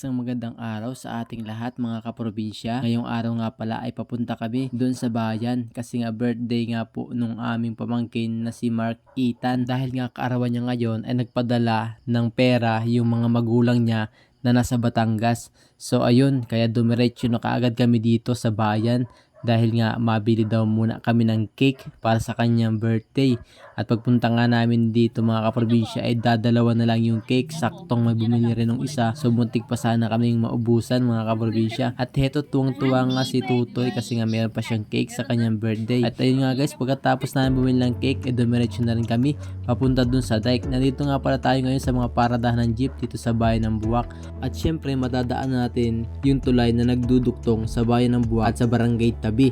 Isang magandang araw sa ating lahat mga kaprobinsya. Ngayong araw nga pala ay papunta kami doon sa bayan kasi nga birthday nga po nung aming pamangkin na si Mark Ethan. Dahil nga kaarawan niya ngayon ay nagpadala ng pera yung mga magulang niya na nasa Batangas. So ayun, kaya dumiretso na kaagad kami dito sa bayan dahil nga mabili daw muna kami ng cake para sa kanyang birthday. At pagpunta nga namin dito mga kaprobinsya ay dadalawa na lang yung cake. Saktong may bumili rin ng isa. So muntik pa sana kaming maubusan mga kaprobinsya. At heto tuwang-tuwa nga si Tutoy kasi nga meron pa siyang cake sa kanyang birthday. At ayun nga guys, pagkatapos namin bumili ng cake, eh dumiretso na rin kami papunta dun sa dike. Nandito nga pala tayo ngayon sa mga paradahan ng jeep dito sa bayan ng Buwak. At syempre madadaan natin yung tulay na nagduduktong sa bayan ng Buwak at sa barangay Tabi.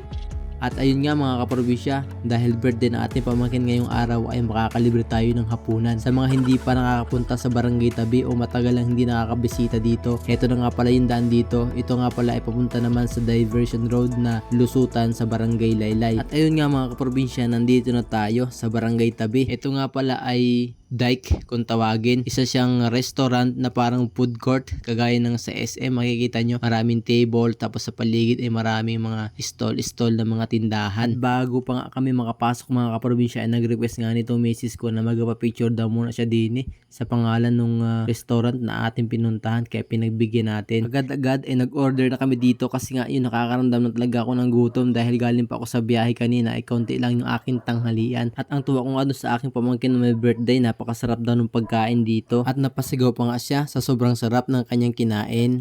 At ayun nga mga kaprobinsya, dahil birthday ng ating pamangkin ngayong araw ay makakalibre tayo ng hapunan. Sa mga hindi pa nakakapunta sa barangay tabi o matagal lang hindi nakakabisita dito, ito na nga pala yung daan dito. Ito nga pala ay papunta naman sa diversion road na lusutan sa barangay Laylay. At ayun nga mga kaprobinsya, nandito na tayo sa barangay tabi. Ito nga pala ay Dike kung tawagin. Isa siyang restaurant na parang food court kagaya ng sa SM makikita nyo maraming table tapos sa paligid ay maraming mga stall-stall na mga tindahan. Bago pa nga kami makapasok mga kaprobinsya ay nag-request nga nito misis ko na magpa-picture daw muna siya din eh, sa pangalan ng restaurant na ating pinuntahan kaya pinagbigyan natin. Agad-agad ay nag-order na kami dito kasi nga yun nakakaramdam na talaga ako ng gutom dahil galing pa ako sa biyahe kanina ay konti lang yung aking tanghalian. At ang tuwa ko nga sa aking pamangkin na may birthday napakasarap daw ng pagkain dito at napasigaw pa nga siya sa sobrang sarap ng kanyang kinain.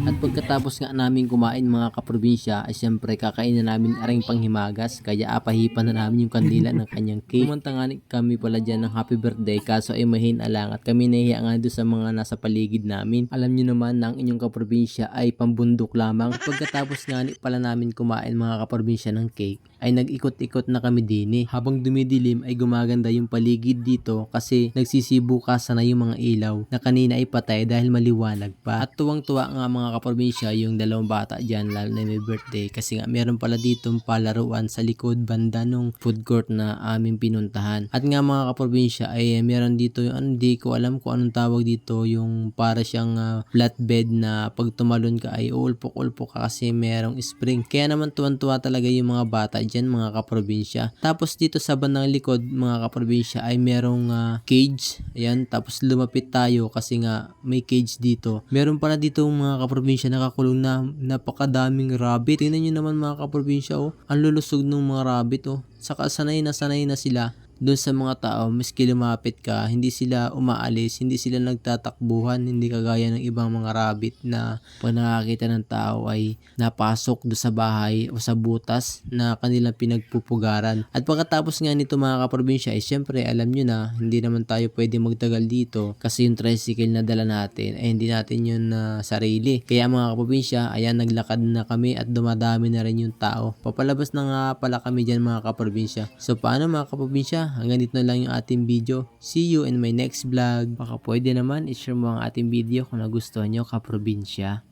At pagkatapos nga namin kumain mga kaprobinsya ay siyempre kakain na namin aring panghimagas kaya apahipan na namin yung kandila ng kanyang cake. Kumanta nga kami pala dyan ng happy birthday kaso ay mahin alang at kami nahiya nga doon sa mga nasa paligid namin. Alam nyo naman na ang inyong kaprobinsya ay pambundok lamang. Pagkatapos nga pala namin kumain mga kaprobinsya ng cake ay nag-ikot-ikot na kami dini. Habang dumidilim ay gumaganda yung paligid dito kasi nagsisibukasan na yung mga ilaw na kanina ay patay dahil maliwanag pa. At tuwang-tuwa nga mga kaprobinsya yung dalawang bata dyan lalo na may birthday kasi nga meron pala ditong palaruan sa likod banda nung food court na aming pinuntahan. At nga mga kaprobinsya ay meron dito yung ano, hindi ko alam kung anong tawag dito yung para siyang ah, flatbed na pag tumalon ka ay ulpok-ulpok ka kasi merong spring. Kaya naman tuwan-tuwa talaga yung mga bata dyan mga kaprobinsya. Tapos dito sa bandang likod mga kaprobinsya ay merong ah, cage. Ayan, tapos lumapit tayo kasi nga may cage dito. Meron pala dito mga kaprobinsya nakakulong na napakadaming rabbit. Tingnan nyo naman mga kaprobinsya oh. Ang lulusog ng mga rabbit oh. Saka sanay na sanay na sila doon sa mga tao, miski lumapit ka, hindi sila umaalis, hindi sila nagtatakbuhan, hindi kagaya ng ibang mga rabbit na pag nakakita ng tao ay napasok doon sa bahay o sa butas na kanilang pinagpupugaran. At pagkatapos nga nito mga kaprobinsya, ay syempre alam nyo na, hindi naman tayo pwede magtagal dito kasi yung tricycle na dala natin ay hindi natin yun na sarili. Kaya mga kaprobinsya, ayan naglakad na kami at dumadami na rin yung tao. Papalabas na nga pala kami dyan mga kaprobinsya. So paano mga kaprobinsya? Hanggang dito na lang yung ating video. See you in my next vlog. Baka pwede naman i-share mo ang ating video kung nagustuhan nyo kaprobinsya.